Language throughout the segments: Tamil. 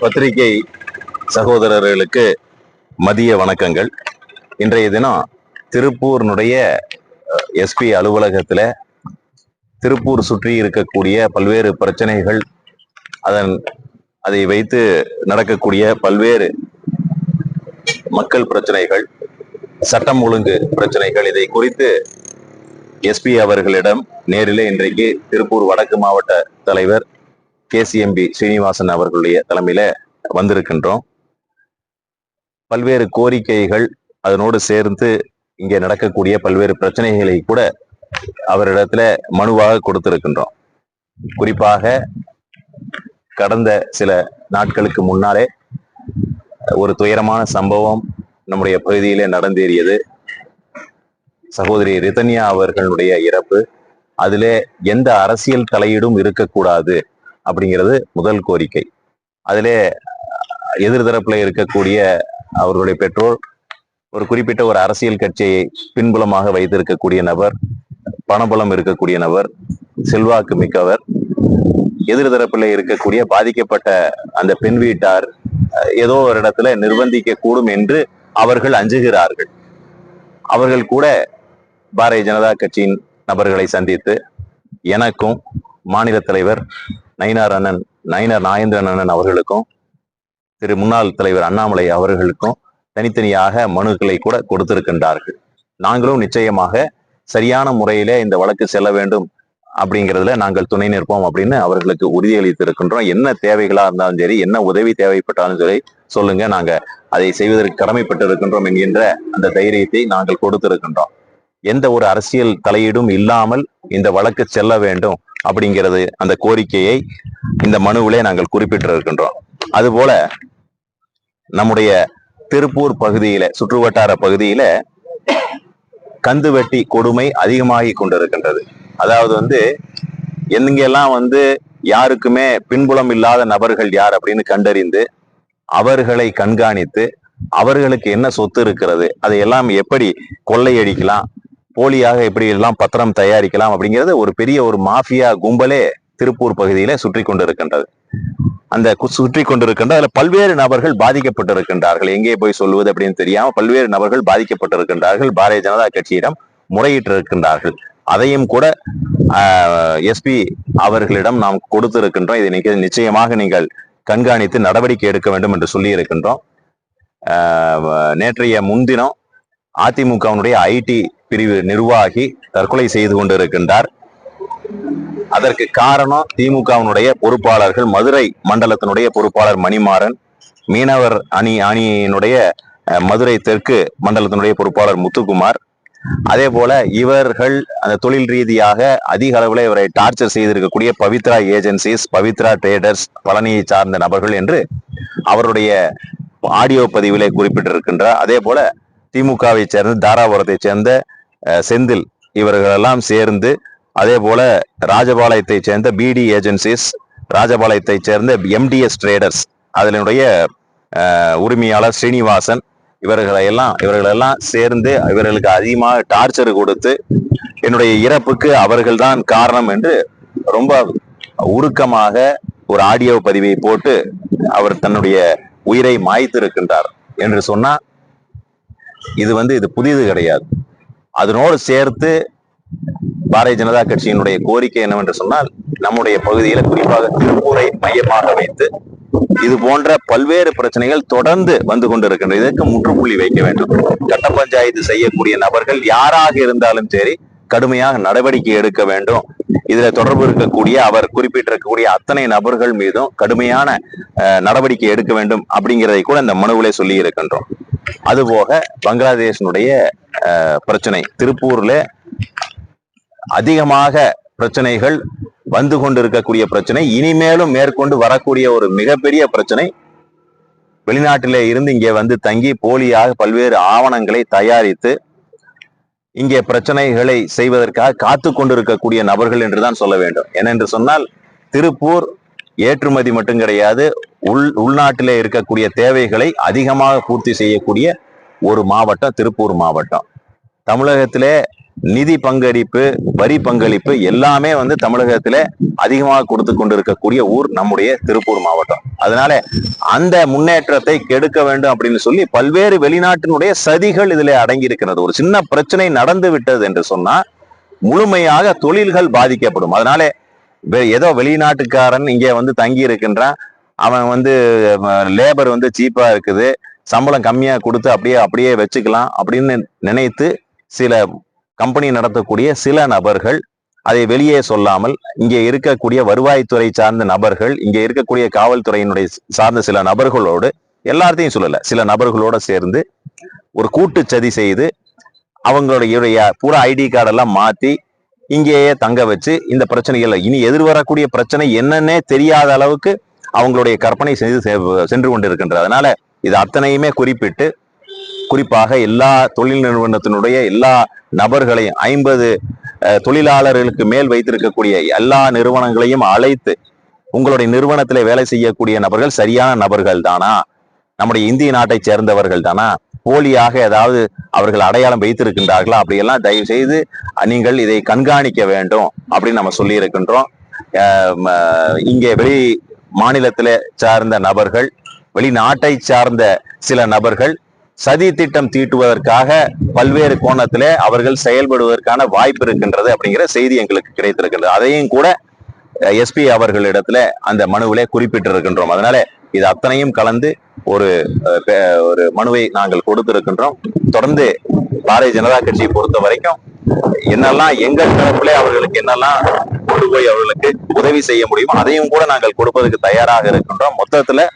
பத்திரிகை சகோதரர்களுக்கு மதிய வணக்கங்கள். இன்றைய தினம் திருப்பூர்னுடைய எஸ்பி அலுவலகத்துல திருப்பூர் சுற்றி இருக்கக்கூடிய பல்வேறு பிரச்சனைகள் அதன் அதை வைத்து நடக்கக்கூடிய பல்வேறு மக்கள் பிரச்சனைகள் சட்டம் ஒழுங்கு பிரச்சனைகள் இதை குறித்து எஸ்பி அவர்களிடம் நேரிலே இன்றைக்கு திருப்பூர் வடக்கு மாவட்ட தலைவர் கேசிஎம்பி ஸ்ரீனிவாசன் அவர்களுடைய தலைமையில வந்திருக்கின்றோம். பல்வேறு கோரிக்கைகள் அதனோடு சேர்ந்து இங்கே நடக்கக்கூடிய பல்வேறு பிரச்சனைகளை கூட அவரிடத்துல மனுவாக கொடுத்திருக்கின்றோம். குறிப்பாக கடந்த சில நாட்களுக்கு முன்னாலே ஒரு துயரமான சம்பவம் நம்முடைய பகுதியிலே நடந்தேறியது. சகோதரி ரிதன்யா அவர்களுடைய இறப்பு. அதிலே எந்த அரசியல் தலையீடும் இருக்கக்கூடாது. அப்படிங்கிறது முதல் கோரிக்கை. அதிலே எதிர்தரப்புல இருக்கக்கூடிய அவர்களுடைய பெற்றோர் ஒரு குறிப்பிட்ட ஒரு அரசியல் கட்சியை பின்புலமாக வைத்திருக்கக்கூடிய நபர் பணபலம் இருக்கக்கூடிய நபர் செல்வாக்கு மிக்கவர் எதிர்தரப்புல இருக்கக்கூடிய பாதிக்கப்பட்ட அந்த பெண் வீட்டார் ஏதோ ஒரு இடத்துல நிர்பந்திக்க கூடும் என்று அவர்கள் அஞ்சுகிறார்கள். அவர்கள் கூட பாரதிய ஜனதா கட்சியின் நபர்களை சந்தித்து எனக்கும் மாநில தலைவர் நயினார் அண்ணன் நயினார் நாகேந்திரன் அண்ணன் அவர்களுக்கும் திரு முன்னாள் தலைவர் அண்ணாமலை அவர்களுக்கும் தனித்தனியாக மனுக்களை கூட கொடுத்திருக்கின்றார்கள். நாங்களும் நிச்சயமாக சரியான முறையிலே இந்த வழக்கு செல்ல வேண்டும் அப்படிங்கிறதுல நாங்கள் துணை நிற்போம் அப்படின்னு அவர்களுக்கு உறுதியளித்திருக்கின்றோம். என்ன தேவைகளா இருந்தாலும் சரி என்ன உதவி தேவைப்பட்டாலும் சரி சொல்லுங்க. நாங்க அதை செய்வதற்கு கடமைப்பட்டு இருக்கின்றோம் என்கின்ற அந்த தைரியத்தை நாங்கள் கொடுத்திருக்கின்றோம். எந்த ஒரு அரசியல் தலையீடும் இல்லாமல் இந்த வழக்கு செல்ல வேண்டும். அப்படிங்கிறது அந்த கோரிக்கையை இந்த மனுவிலே நாங்கள் குறிப்பிட்டிருக்கின்றோம். அதுபோல நம்முடைய திருப்பூர் பகுதியில சுற்றுவட்டார பகுதியில கந்து வெட்டி கொடுமை அதிகமாகி கொண்டிருக்கின்றது. அதாவது வந்து எங்கெல்லாம் வந்து யாருக்குமே பின்புலம் இல்லாத நபர்கள் யார் அப்படின்னு கண்டறிந்து அவர்களை கண்காணித்து அவர்களுக்கு என்ன சொத்து இருக்கிறது அதை எல்லாம் எப்படி கொள்ளையடிக்கலாம் போலியாக எப்படி எல்லாம் பத்திரம் தயாரிக்கலாம் அப்படிங்கிறது ஒரு பெரிய ஒரு மாஃபியா கும்பலே திருப்பூர் பகுதியில சுற்றி கொண்டிருக்கின்றது. அந்த சுற்றி கொண்டிருக்கின்ற அதுல பல்வேறு நபர்கள் பாதிக்கப்பட்டிருக்கின்றார்கள். எங்கே போய் சொல்வது அப்படின்னு தெரியாம பல்வேறு நபர்கள் பாதிக்கப்பட்டிருக்கின்றார்கள். பாரதிய ஜனதா கட்சியிடம் முறையிட்டு இருக்கின்றார்கள் அதையும் கூட எஸ்பி அவர்களிடம் நாம் கொடுத்திருக்கின்றோம். இதை நிக்க- நிச்சயமாக நீங்கள் கண்காணித்து நடவடிக்கை எடுக்க வேண்டும் என்று சொல்லி இருக்கின்றோம் நேற்றைய முன்தினம் அதிமுகவினுடைய ஐடி பிரிவு நிர்வாகி தற்கொலை செய்து கொண்டிருக்கின்றார். அதற்கு காரணம் திமுகவினுடைய பொறுப்பாளர்கள் மதுரை மண்டலத்தினுடைய பொறுப்பாளர் மணிமாறன் மீனவர் அணி அணியினுடைய மதுரை தெற்கு மண்டலத்தினுடைய பொறுப்பாளர் முத்துக்குமார். அதே போல இவர்கள் அந்த தொழில் ரீதியாக அதிக அளவில் இவரை டார்ச்சர் செய்திருக்கக்கூடிய பவித்ரா ஏஜென்சிஸ் பவித்ரா ட்ரேடர்ஸ் பழனியை சார்ந்த நபர்கள் என்று அவருடைய ஆடியோ பதிவிலே குறிப்பிட்டிருக்கின்றார். அதே போல திமுகவை சேர்ந்த தாராபுரத்தை சேர்ந்த செந்தில் இவர்களெல்லாம் சேர்ந்து அதே போல ராஜபாளையத்தை சேர்ந்த பிடி ஏஜென்சிஸ் ராஜபாளையத்தை சேர்ந்த எம்டிஎஸ் ட்ரேடர்ஸ் அதனுடைய உரிமையாளர் ஸ்ரீனிவாசன் இவர்களை எல்லாம் இவர்களெல்லாம் சேர்ந்து இவர்களுக்கு அதிகமாக டார்ச்சர் கொடுத்து என்னுடைய இறப்புக்கு அவர்கள்தான் காரணம் என்று ரொம்ப உருக்கமாக ஒரு ஆடியோ பதிவை போட்டு அவர் தன்னுடைய உயிரை மாய்த்திருக்கின்றார் என்று சொன்னால் இது வந்து இது புதிது கிடையாது. அதனோடு சேர்த்து பாரதிய ஜனதா கட்சியினுடைய கோரிக்கை என்னவென்று சொன்னால் நம்முடைய பகுதியில குறிப்பாக திருப்பூரை மையமாக வைத்து இது போன்ற பல்வேறு பிரச்சனைகள் தொடர்ந்து வந்து கொண்டிருக்கின்றன. இதற்கு முற்றுப்புள்ளி வைக்க வேண்டும். கட்ட பஞ்சாயத்து செய்யக்கூடிய நபர்கள் யாராக இருந்தாலும் சரி கடுமையாக நடவடிக்கை எடுக்க வேண்டும். இதுல தொடர்பு இருக்கக்கூடிய அவர் குறிப்பிட்டிருக்கக்கூடிய அத்தனை நபர்கள் மீதும் கடுமையான அஹ், நடவடிக்கை எடுக்க வேண்டும் அப்படிங்கிறதை கூட இந்த மனுவிலே சொல்லி இருக்கின்றோம். அதுபோக பங்களாதேஷனுடைய பிரச்சனை. திருப்பூர்ல அதிகமாக பிரச்சனைகள் வந்து கொண்டிருக்கக்கூடிய பிரச்சனை. இனிமேலும் மேற்கொண்டு வரக்கூடிய ஒரு மிகப்பெரிய பிரச்சனை வெளிநாட்டிலே இருந்து இங்கே வந்து தங்கி போலியாக பல்வேறு ஆவணங்களை தயாரித்து இங்கே பிரச்சனைகளை செய்வதற்காக காத்து கொண்டிருக்கக்கூடிய நபர்கள் என்றுதான் சொல்ல வேண்டும். ஏனென்று சொன்னால் திருப்பூர் ஏற்றுமதி மட்டும் கிடையாது உள் உள்நாட்டிலே இருக்கக்கூடிய தேவைகளை அதிகமாக பூர்த்தி செய்யக்கூடிய ஒரு மாவட்டம் திருப்பூர் மாவட்டம். தமிழகத்திலே நிதி பங்களிப்பு வரி பங்களிப்பு எல்லாமே வந்து தமிழகத்துல அதிகமாக கொடுத்து கொண்டிருக்கக்கூடிய ஊர் நம்முடைய திருப்பூர் மாவட்டம். அதனால அந்த முன்னேற்றத்தை கெடுக்க வேண்டும் அப்படின்னு சொல்லி பல்வேறு வெளிநாட்டினுடைய சதிகள் இதுல அடங்கி இருக்கிறது ஒரு சின்ன பிரச்சனை நடந்து விட்டது என்று சொன்னா முழுமையாக தொழில்கள் பாதிக்கப்படும். அதனால ஏதோ வெளிநாட்டுக்காரன் இங்க வந்து தங்கி இருக்கின்றான். அவன் வந்து லேபர் வந்து சீப்பா இருக்குது. சம்பளம் கம்மியா கொடுத்து அப்படியே அப்படியே வச்சுக்கலாம் அப்படின்னு நினைத்து சில கம்பெனி நடத்தக்கூடிய சில நபர்கள் அதை வெளியே சொல்லாமல் இங்கே இருக்கக்கூடிய வருவாய்த்துறை சார்ந்த நபர்கள் இங்கே இருக்கக்கூடிய காவல்துறையினுடைய சார்ந்த சில நபர்களோடு எல்லாத்தையும் சொல்லல சில நபர்களோட சேர்ந்து ஒரு கூட்டு சதி செய்து அவங்களுடைய பூரா ஐடி கார்டெல்லாம் மாத்தி இங்கேயே தங்க வச்சு இந்த பிரச்சனைகள் இனி எதிர்வரக்கூடிய பிரச்சனை என்னன்னே தெரியாத அளவுக்கு அவங்களுடைய கற்பனை செய்து செ- சென்று கொண்டிருக்கின்றது. அதனால இது அத்தனையுமே குறிப்பிட்டு குறிப்பாக எல்லா தொழில் நிறுவனத்தினுடைய எல்லா நபர்களையும் ஐம்பது தொழிலாளர்களுக்கு மேல் வைத்திருக்கக்கூடிய எல்லா நிறுவனங்களையும் அழைத்து உங்களுடைய நிறுவனத்திலே வேலை செய்யக்கூடிய நபர்கள் சரியான நபர்கள் தானா? நம்முடைய இந்திய நாட்டை சேர்ந்தவர்கள் தானா? போலியாக ஏதாவது அவர்கள் அடையாளம் வைத்திருக்கின்றார்களா? அப்படியெல்லாம் தயவு செய்து நீங்கள் இதை கண்காணிக்க வேண்டும் அப்படின்னு நம்ம சொல்லி இருக்கின்றோம் இங்கே வெளி மாநிலத்தில சார்ந்த நபர்கள் வெளிநாட்டை சார்ந்த சில நபர்கள் சதி திட்டம் தீட்டுவதற்காக பல்வேறு கோணத்திலே அவர்கள் செயல்படுவதற்கான வாய்ப்பு இருக்கின்றது அப்படிங்கிற செய்தி எங்களுக்கு கிடைத்திருக்கின்றது. அதையும் கூட எஸ்பி அவர்களிடத்துல அந்த மனுவிலே குறிப்பிட்டிருக்கின்றோம். அதனால இது அத்தனையும் கலந்து ஒரு ஒரு மனுவை நாங்கள் கொடுத்திருக்கின்றோம். தொடர்ந்து பாரதிய ஜனதா கட்சியை பொறுத்த வரைக்கும் என்னெல்லாம் எங்கள் தரப்புல அவர்களுக்கு என்னெல்லாம் கொண்டு போய் அவர்களுக்கு உதவி செய்ய முடியுமோ அதையும் கூட நாங்கள் கொடுப்பதற்கு தயாராக இருக்கின்றோம். மொத்தத்துல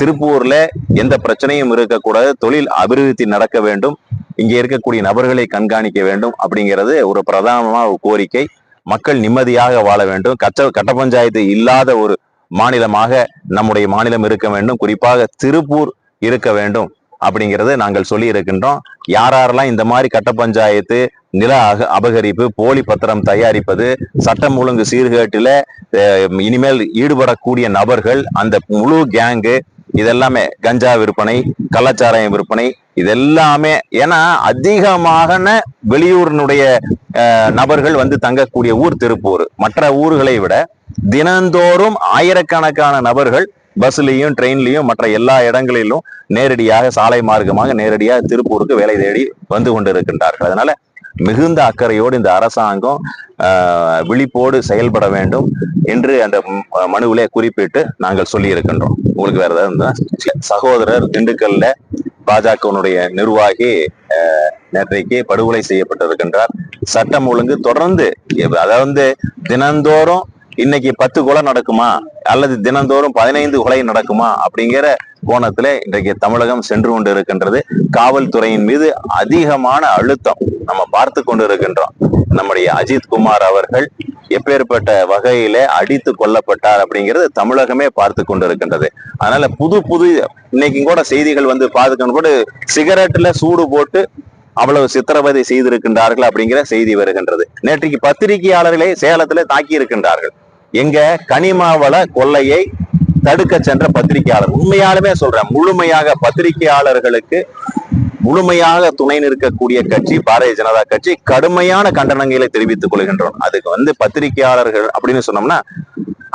திருப்பூர்ல எந்த பிரச்சனையும் இருக்கக்கூடாது. தொழில் அபிவிருத்தி நடக்க வேண்டும். இங்கே இருக்கக்கூடிய நபர்களை கண்காணிக்க வேண்டும் அப்படிங்கிறது ஒரு பிரதானமான ஒரு கோரிக்கை. மக்கள் நிம்மதியாக வாழ வேண்டும். கச்ச கட்ட பஞ்சாயத்து இல்லாத ஒரு மாநிலமாக நம்முடைய மாநிலம் இருக்க வேண்டும். குறிப்பாக திருப்பூர் இருக்க வேண்டும் அப்படிங்கறத நாங்கள் சொல்லி இருக்கின்றோம். யார் யாரெல்லாம் இந்த மாதிரி கட்ட பஞ்சாயத்து நில அக அபகரிப்பு போலி பத்திரம் தயாரிப்பது சட்டம் ஒழுங்கு சீர்கேட்டில இனிமேல் ஈடுபடக்கூடிய நபர்கள் அந்த முழு கேங்கு இதெல்லாமே கஞ்சா விற்பனை கள்ளச்சாராயம் விற்பனை இதெல்லாமே. ஏன்னா அதிகமான வெளியூரினுடைய நபர்கள் வந்து தங்கக்கூடிய ஊர் திருப்பூர். மற்ற ஊர்களை விட தினந்தோறும் ஆயிரக்கணக்கான நபர்கள் பஸ்லையும் ட்ரெயின்லையும் மற்ற எல்லா இடங்களிலும் நேரடியாக சாலை மார்க்கமாக நேரடியாக திருப்பூருக்கு வேலை தேடி வந்து கொண்டிருக்கின்றார்கள். அதனால மிகுந்த அக்கறையோடு இந்த அரசாங்கம் விழிப்போடு செயல்பட வேண்டும் என்று அந்த மனுவிலே குறிப்பிட்டு நாங்கள் சொல்லி இருக்கின்றோம் உங்களுக்கு வேற ஏதாவது சகோதரர் திண்டுக்கல்ல பாஜகவினுடைய நிர்வாகி நேற்றைக்கு படுகொலை செய்யப்பட்டிருக்கின்றார். சட்டம் ஒழுங்கு தொடர்ந்து அதாவது வந்து தினந்தோறும் இன்னைக்கு பத்து கொலை நடக்குமா? அல்லது தினந்தோறும் பதினைந்து கொலை நடக்குமா? அப்படிங்கிற கோணத்துல இன்றைக்கு தமிழகம் சென்று கொண்டு இருக்கின்றது காவல்துறையின் மீது அதிகமான அழுத்தம் நம்ம பார்த்து கொண்டு இருக்கின்றோம் நம்முடைய அஜித் குமார் அவர்கள் எப்பேற்பட்ட வகையில அடித்து கொல்லப்பட்டார் அப்படிங்கிறது தமிழகமே பார்த்து கொண்டு இருக்கின்றது அதனால புது புது இன்னைக்கு கூட செய்திகள் வந்து பார்த்துக்கணும். கூட சிகரெட்ல சூடு போட்டு அவ்வளவு சித்திரவதை செய்திருக்கின்றார்கள் அப்படிங்கிற செய்தி வருகின்றது. நேற்றைக்கு பத்திரிகையாளர்களே சேலத்துல தாக்கி இருக்கின்றார்கள் எங்க கனிமாவள கொள்ளையை தடுக்க சென்ற பத்திரிகையாளர். உண்மையாலுமே சொல்றேன் முழுமையாக பத்திரிகையாளர்களுக்கு முழுமையாக துணை நிற்கக்கூடிய கட்சி பாரதிய ஜனதா கட்சி கடுமையான கண்டனங்களை தெரிவித்துக் கொள்கின்றோம். அதுக்கு வந்து பத்திரிகையாளர்கள் அப்படின்னு சொன்னோம்னா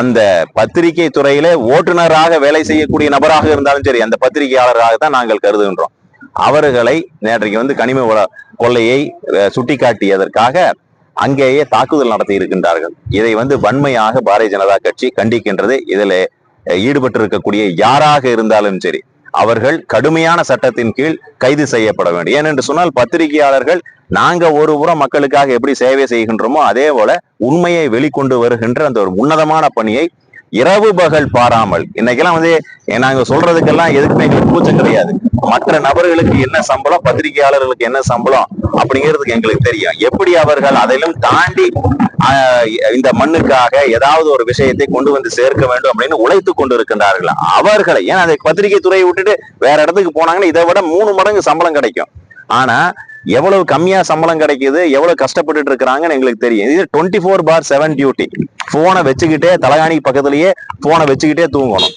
அந்த பத்திரிகை துறையில ஓட்டுநராக வேலை செய்யக்கூடிய நபராக இருந்தாலும் சரி அந்த பத்திரிகையாளராக தான் நாங்கள் கருதுகின்றோம். அவர்களை நேற்றைக்கு வந்து கனிம வள கொள்ளையை சுட்டிக்காட்டியதற்காக அங்கேயே தாக்குதல் நடத்தி இருக்கின்றார்கள். இதை வந்து வன்மையாக பாரதிய ஜனதா கட்சி கண்டிக்கின்றது. இதில் ஈடுபட்டு இருக்கக்கூடிய யாராக இருந்தாலும் சரி அவர்கள் கடுமையான சட்டத்தின் கீழ் கைது செய்யப்பட வேண்டும். ஏனென்று சொன்னால் பத்திரிகையாளர்கள் நாங்க ஒரு புறம் மக்களுக்காக எப்படி சேவை செய்கின்றோமோ அதே போல உண்மையை வெளிக்கொண்டு வருகின்ற அந்த ஒரு உன்னதமான பணியை இரவு பகல் பாராமல். இன்னைக்கெல்லாம் வந்து நாங்க சொல்றதுக்கெல்லாம் எதுக்குமே எங்களுக்கு கூச்சம் கிடையாது. மற்ற நபர்களுக்கு என்ன சம்பளம் பத்திரிகையாளர்களுக்கு என்ன சம்பளம் அப்படிங்கிறதுக்கு எங்களுக்கு தெரியும். எப்படி அவர்கள் அதிலும் தாண்டி இந்த மண்ணுக்காக ஏதாவது ஒரு விஷயத்தை கொண்டு வந்து சேர்க்க வேண்டும் அப்படின்னு உழைத்து கொண்டு இருக்கின்றார்கள் அவர்களை ஏன்னா அந்த பத்திரிகை துறையை விட்டுட்டு வேற இடத்துக்கு போனாங்கன்னா இதை விட மூணு மடங்கு சம்பளம் கிடைக்கும். ஆனா எவ்வளவு கம்மியா சம்பளம் கிடைக்குது எவ்வளவு கஷ்டப்பட்டுட்டு இருக்கிறாங்கன்னு எங்களுக்கு தெரியும். இது twenty four by seven duty போனை வச்சுக்கிட்டே தலகாணிக்கு பக்கத்துலயே போனை வச்சுக்கிட்டே தூங்கணும்.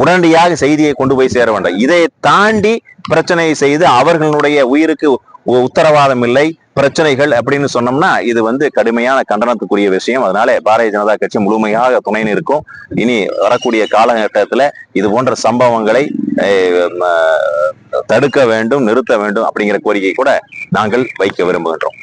உடனடியாக செய்தியை கொண்டு போய் சேர வேண்டும். இதை தாண்டி பிரச்சனை செய்து அவர்களுடைய உயிருக்கு உத்தரவாதம் இல்லை. பிரச்சனைகள் அப்படின்னு சொன்னோம்னா இது வந்து கடுமையான கண்டனத்துக்குரிய விஷயம். அதனால பாரதிய ஜனதா கட்சி முழுமையாக துணை நிற்கும். இனி வரக்கூடிய காலகட்டத்துல இது போன்ற சம்பவங்களை தடுக்க வேண்டும் நிறுத்த வேண்டும் அப்படிங்கிற கோரிக்கை கூட நாங்கள் வைக்க விரும்புகின்றோம்.